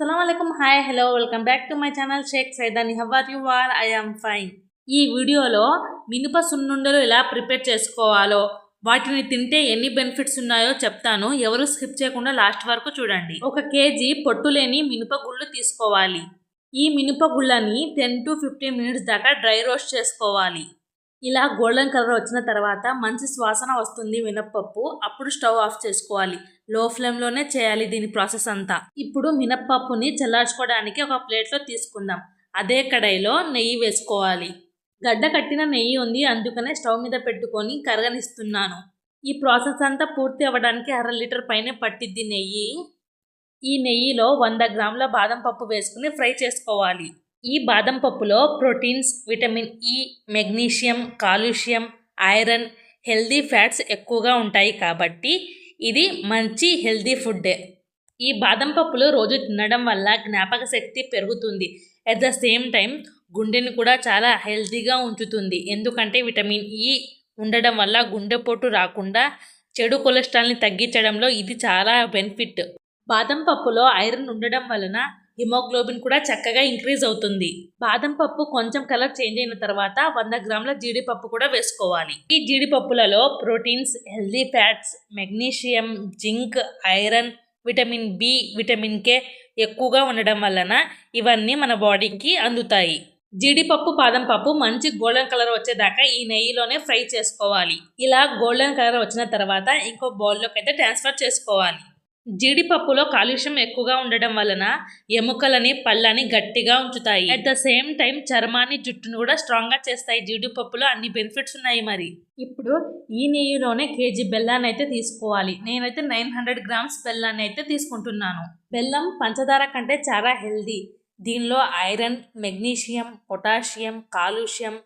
అస్సలం hi hello welcome back to my channel Sheikh Saidani how are you are I am fine ఈ వీడియోలో మినప సున్నుండలు ఎలా ప్రిపేర్ చేసుకోవాలో వాటిని తింటే ఎన్ని బెనిఫిట్స్ ఉన్నాయో చెప్తాను. ఎవరు స్కిప్ చేయకుండా లాస్ట్ వరకు చూడండి. ఒక కేజీ పొట్టు లేని మినప గుళ్ళు తీసుకోవాలి. ఈ మినప గుళ్ళని టెన్ టు ఫిఫ్టీన్ మినిట్స్ దాకా డ్రై రోస్ట్ చేసుకోవాలి. ఇలా గోల్డెన్ కలర్ వచ్చిన తర్వాత మంచి సువాసన వస్తుంది మినప్పప్పు. అప్పుడు స్టవ్ ఆఫ్ చేసుకోవాలి. లో ఫ్లేమ్లోనే చేయాలి దీని ప్రాసెస్ అంతా. ఇప్పుడు మినప్పప్పుని చల్లార్చుకోవడానికి ఒక ప్లేట్లో తీసుకుందాం. అదే కడాయిలో నెయ్యి వేసుకోవాలి. గడ్డ కట్టిన నెయ్యి ఉంది. అందుకనే స్టవ్ మీద పెట్టుకొని కరగనిస్తున్నాను. ఈ ప్రాసెస్ అంతా పూర్తి అవ్వడానికి అర లీటర్ పైనే పట్టిద్ది నెయ్యి. ఈ నెయ్యిలో వంద గ్రాముల బాదం పప్పు వేసుకుని ఫ్రై చేసుకోవాలి. ఈ బాదం పప్పులో proteins vitamin E magnesium calcium iron healthy fats ఎక్కువగా ఉంటాయి కాబట్టి ఇది మంచి హెల్దీ ఫుడ్డే. ఈ బాదం పప్పులు రోజు తినడం వల్ల జ్ఞాపక శక్తి పెరుగుతుంది. అట్ ద సేమ్ టైం గుండెని కూడా చాలా హెల్తీగా ఉంచుతుంది. ఎందుకంటే విటమిన్ ఇ ఉండడం వల్ల గుండెపోటు రాకుండా చెడు కొలెస్ట్రాల్ని తగ్గించడంలో ఇది చాలా బెనిఫిట్. బాదం పప్పులో ఐరన్ ఉండడం వలన హిమోగ్లోబిన్ కూడా చక్కగా ఇంక్రీజ్ అవుతుంది. బాదం పప్పు కొంచెం కలర్ చేంజ్ అయిన తర్వాత వంద గ్రాముల జీడిపప్పు కూడా వేసుకోవాలి. ఈ జీడిపప్పులలో proteins healthy fats magnesium zinc iron vitamin B vitamin K ఎక్కువగా ఉండడం వలన ఇవన్నీ మన బాడీకి అందుతాయి. జీడిపప్పు బాదం పప్పు మంచి గోల్డెన్ కలర్ వచ్చేదాకా ఈ నెయ్యిలోనే ఫ్రై చేసుకోవాలి. ఇలా గోల్డెన్ కలర్ వచ్చిన తర్వాత ఇంకో బౌల్లోకి అయితే ట్రాన్స్ఫర్ చేసుకోవాలి. జీడిపప్పులో కాలుష్యం ఎక్కువగా ఉండడం వలన ఎముకలని పళ్ళని గట్టిగా ఉంచుతాయి. అట్ ద సేమ్ టైం చర్మాన్ని జుట్టును కూడా స్ట్రాంగ్గా చేస్తాయి. జీడిపప్పులో అన్ని బెనిఫిట్స్ ఉన్నాయి మరి. ఇప్పుడు ఈ నెయ్యిలోనే కేజీ బెల్లాన్ని అయితే తీసుకోవాలి. నేనైతే నైన్ హండ్రెడ్ గ్రామ్స్ బెల్లాన్ని అయితే తీసుకుంటున్నాను. బెల్లం పంచదార కంటే చాలా హెల్దీ. దీనిలో iron magnesium potassium calcium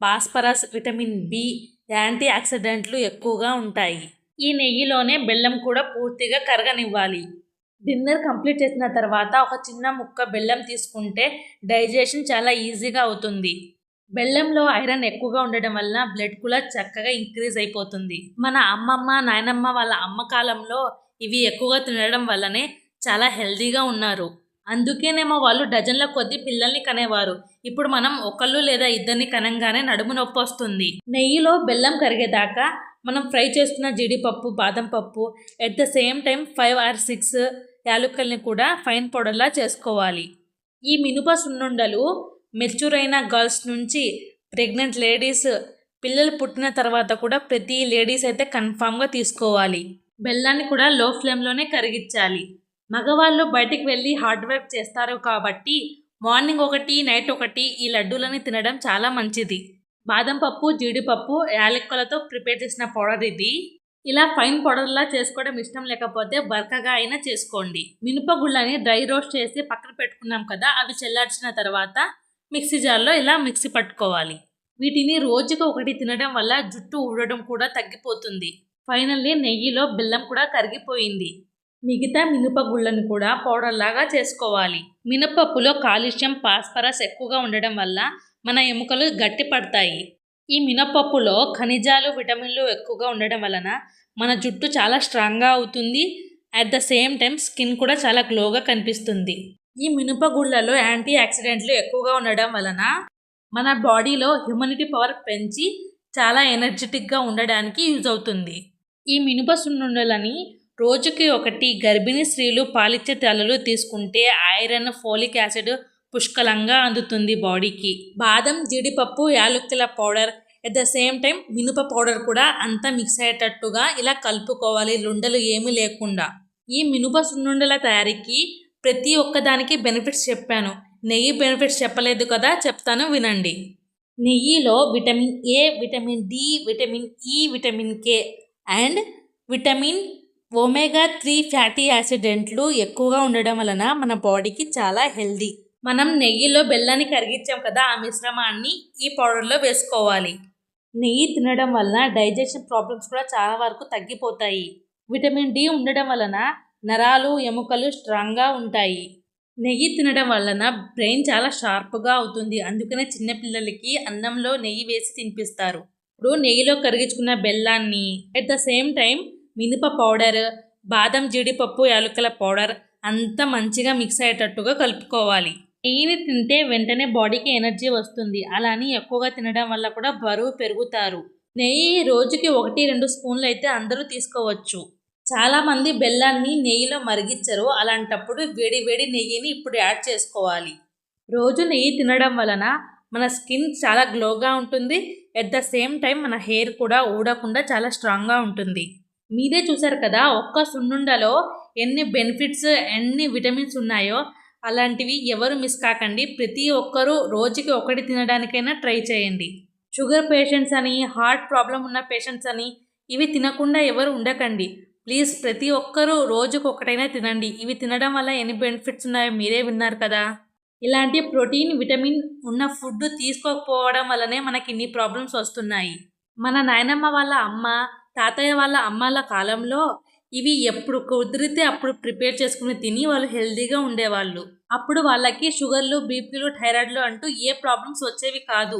phosphorus vitamin B anti ఆక్సిడెంట్లు ఎక్కువగా ఉంటాయి. ఈ నెయ్యిలోనే బెల్లం కూడా పూర్తిగా కరగనివ్వాలి. డిన్నర్ కంప్లీట్ చేసిన తర్వాత ఒక చిన్న ముక్క బెల్లం తీసుకుంటే డైజెషన్ చాలా ఈజీగా అవుతుంది. బెల్లంలో ఐరన్ ఎక్కువగా ఉండడం వలన బ్లడ్ కూడా చక్కగా ఇంక్రీజ్ అయిపోతుంది. మన అమ్మమ్మ నాయనమ్మ వాళ్ళ అమ్మ కాలంలో ఇవి ఎక్కువగా తినడం వల్లనే చాలా హెల్దీగా ఉన్నారు. అందుకేనేమో వాళ్ళు డజన్ల కొద్ది పిల్లల్ని కనేవారు. ఇప్పుడు మనం ఒకళ్ళు లేదా ఇద్దరిని కనంగానే నడుము నొప్పి వస్తుంది. నెయ్యిలో బెల్లం కరిగేదాకా మనం ఫ్రై చేస్తున్న జీడిపప్పు బాదం పప్పు at the same time five or six యాలుకల్ని కూడా ఫైన్ పౌడర్లా చేసుకోవాలి. ఈ మినుప సున్నుండలు మెచ్యూర్ అయిన గర్ల్స్ నుంచి ప్రెగ్నెంట్ లేడీస్ పిల్లలు పుట్టిన తర్వాత కూడా ప్రతి లేడీస్ అయితే కన్ఫామ్గా తీసుకోవాలి. బెల్లాన్ని కూడా లో ఫ్లేమ్లోనే కరిగించాలి. మగవాళ్ళు బయటికి వెళ్ళి హార్డ్ వర్క్ చేస్తారు కాబట్టి మార్నింగ్ ఒకటి నైట్ ఒకటి ఈ లడ్డూలని తినడం చాలా మంచిది. బాదం పప్పు జీడిపప్పు యాలక్కలతో ప్రిపేర్ చేసిన పౌడర్ ఇది. ఇలా ఫైన్ పౌడర్లా చేసుకోవడం ఇష్టం లేకపోతే బరకగా అయినా చేసుకోండి. మినపగుళ్ళని డ్రై రోస్ట్ చేసి పక్కన పెట్టుకున్నాం కదా అవి చల్లార్చిన తర్వాత మిక్సీ జార్లో ఇలా మిక్సీ పట్టుకోవాలి. వీటిని రోజుకు ఒకటి తినడం వల్ల జుట్టు ఊడడం కూడా తగ్గిపోతుంది. ఫైనల్లీ నెయ్యిలో బెల్లం కూడా కరిగిపోయింది. మిగతా మినపగుళ్ళను కూడా పౌడర్లాగా చేసుకోవాలి. మినపప్పులో కాలుష్యం ఫాస్ఫరస్ ఎక్కువగా ఉండడం వల్ల మన ఎముకలు గట్టి పడతాయి. ఈ మినపప్పులో ఖనిజాలు విటమిన్లు ఎక్కువగా ఉండడం వలన మన జుట్టు చాలా స్ట్రాంగ్గా అవుతుంది. At the same time skin కూడా చాలా గ్లోగా కనిపిస్తుంది. ఈ మినపగుళ్ళలో యాంటీ ఆక్సిడెంట్లు ఎక్కువగా ఉండడం వలన మన బాడీలో హ్యూమనిటీ పవర్ పెంచి చాలా ఎనర్జెటిక్గా ఉండడానికి యూజ్ అవుతుంది. ఈ మినప సున్నుండలని రోజుకి ఒకటి గర్భిణీ స్త్రీలు పాలిచ్చే తలలు తీసుకుంటే ఐరన్ ఫోలిక్ యాసిడ్ పుష్కలంగా అందుతుంది బాడీకి. బాదం జీడిపప్పు యాలక్కుల powder at the same time మినుప powder కూడా అంతా మిక్స్ అయ్యేటట్టుగా ఇలా కలుపుకోవాలి లుండలు ఏమీ లేకుండా. ఈ మినుప సున్నుండల తయారీకి ప్రతి ఒక్కదానికి బెనిఫిట్స్ చెప్పాను. నెయ్యి బెనిఫిట్స్ చెప్పలేదు కదా చెప్తాను వినండి. నెయ్యిలో vitamin A vitamin D vitamin E vitamin K and vitamin omega three fatty యాసిడెంట్లు ఎక్కువగా ఉండడం వలన మన బాడీకి చాలా హెల్దీ. మనం నెయ్యిలో బెల్లాన్ని కరిగించాం కదా ఆ మిశ్రమాన్ని ఈ పౌడర్లో వేసుకోవాలి. నెయ్యి తినడం వలన డైజెషన్ ప్రాబ్లమ్స్ కూడా చాలా వరకు తగ్గిపోతాయి. విటమిన్ డి ఉండడం వలన నరాలు ఎముకలు స్ట్రాంగ్గా ఉంటాయి. నెయ్యి తినడం వలన బ్రెయిన్ చాలా షార్ప్గా అవుతుంది. అందుకనే చిన్నపిల్లలకి అన్నంలో నెయ్యి వేసి తినిపిస్తారు. ఇప్పుడు నెయ్యిలో కరిగించుకున్న బెల్లాన్ని అట్ ద సేమ్ టైం మినప పౌడర్ బాదం జీడిపప్పు యాలకుల పౌడర్ అంత మంచిగా మిక్స్ అయ్యేటట్టుగా కలుపుకోవాలి. నెయ్యిని తింటే వెంటనే బాడీకి ఎనర్జీ వస్తుంది. అలాని ఎక్కువగా తినడం వల్ల కూడా బరువు పెరుగుతారు. నెయ్యి రోజుకి ఒకటి రెండు స్పూన్లు అయితే అందరూ తీసుకోవచ్చు. చాలామంది బెల్లాన్ని నెయ్యిలో మరిగించరు. అలాంటప్పుడు వేడి వేడి నెయ్యిని ఇప్పుడు యాడ్ చేసుకోవాలి. రోజు నెయ్యి తినడం వలన మన స్కిన్ చాలా గ్లోగా ఉంటుంది. ఎట్ ద సేమ్ టైం మన హెయిర్ కూడా ఊడకుండా చాలా స్ట్రాంగ్గా ఉంటుంది. మీరే చూసారు కదా ఒక్క సున్నుండలో ఎన్ని బెనిఫిట్స్ ఎన్ని విటమిన్స్ ఉన్నాయో అలాంటివి ఎవరు మిస్ కాకండి. ప్రతి ఒక్కరూ రోజుకి ఒకటి తినడానికైనా ట్రై చేయండి. షుగర్ పేషెంట్స్ అని హార్ట్ ప్రాబ్లం ఉన్న పేషెంట్స్ అని ఇవి తినకుండా ఎవరు ఉండకండి. ప్లీజ్ ప్రతి ఒక్కరూ రోజుకు ఒకటైనా తినండి. ఇవి తినడం వల్ల ఎన్ని బెనిఫిట్స్ ఉన్నాయో మీరే విన్నారు కదా. ఇలాంటి ప్రోటీన్ విటమిన్ ఉన్న ఫుడ్ తీసుకోకపోవడం వల్లనే మనకి ఇన్ని ప్రాబ్లమ్స్ వస్తున్నాయి. మన నాయనమ్మ వాళ్ళ అమ్మ తాతయ్య వాళ్ళ అమ్మాల కాలంలో ఇవి ఎప్పుడు కుదిరితే అప్పుడు ప్రిపేర్ చేసుకుని తిని వాళ్ళు హెల్దీగా ఉండేవాళ్ళు. అప్పుడు వాళ్ళకి షుగర్లు బీపీలు థైరాయిడ్లు అంటూ ఏ ప్రాబ్లమ్స్ వచ్చేవి కాదు.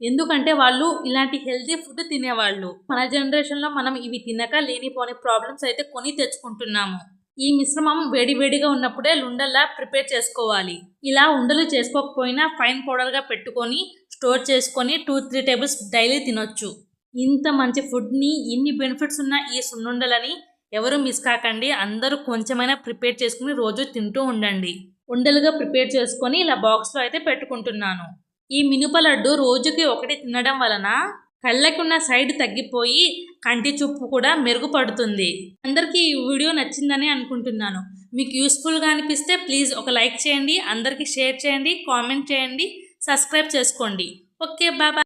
ఎందుకంటే వాళ్ళు ఇలాంటి హెల్తీ ఫుడ్ తినేవాళ్ళు. మన జనరేషన్లో మనం ఇవి తినక లేనిపోని ప్రాబ్లమ్స్ అయితే కొని తెచ్చుకుంటున్నాము. ఈ మిశ్రమం వేడివేడిగా ఉన్నప్పుడే లుండల్లా ప్రిపేర్ చేసుకోవాలి. ఇలా ఉండలు చేసుకోకపోయినా ఫైన్ పౌడర్గా పెట్టుకొని స్టోర్ చేసుకొని టూ త్రీ టేబుల్స్ డైలీ తినొచ్చు. ఇంత మంచి ఫుడ్ని ఇన్ని బెనిఫిట్స్ ఉన్న ఈ సున్నుండలని ఎవరు మిస్ కాకండి. అందరూ కొంచెమైనా ప్రిపేర్ చేసుకుని రోజు తింటూ ఉండండి. ఉండలుగా ప్రిపేర్ చేసుకొని ఇలా బాక్స్లో అయితే పెట్టుకుంటున్నాను. ఈ మినుప లడ్డు రోజుకి ఒకటి తినడం వలన కళ్ళకున్న సైడ్ తగ్గిపోయి కంటి చూపు కూడా మెరుగుపడుతుంది. అందరికీ ఈ వీడియో నచ్చిందని అనుకుంటున్నాను. మీకు యూస్ఫుల్గా అనిపిస్తే ప్లీజ్ ఒక లైక్ చేయండి. అందరికీ షేర్ చేయండి కామెంట్ చేయండి సబ్స్క్రైబ్ చేసుకోండి. ఓకే బాబా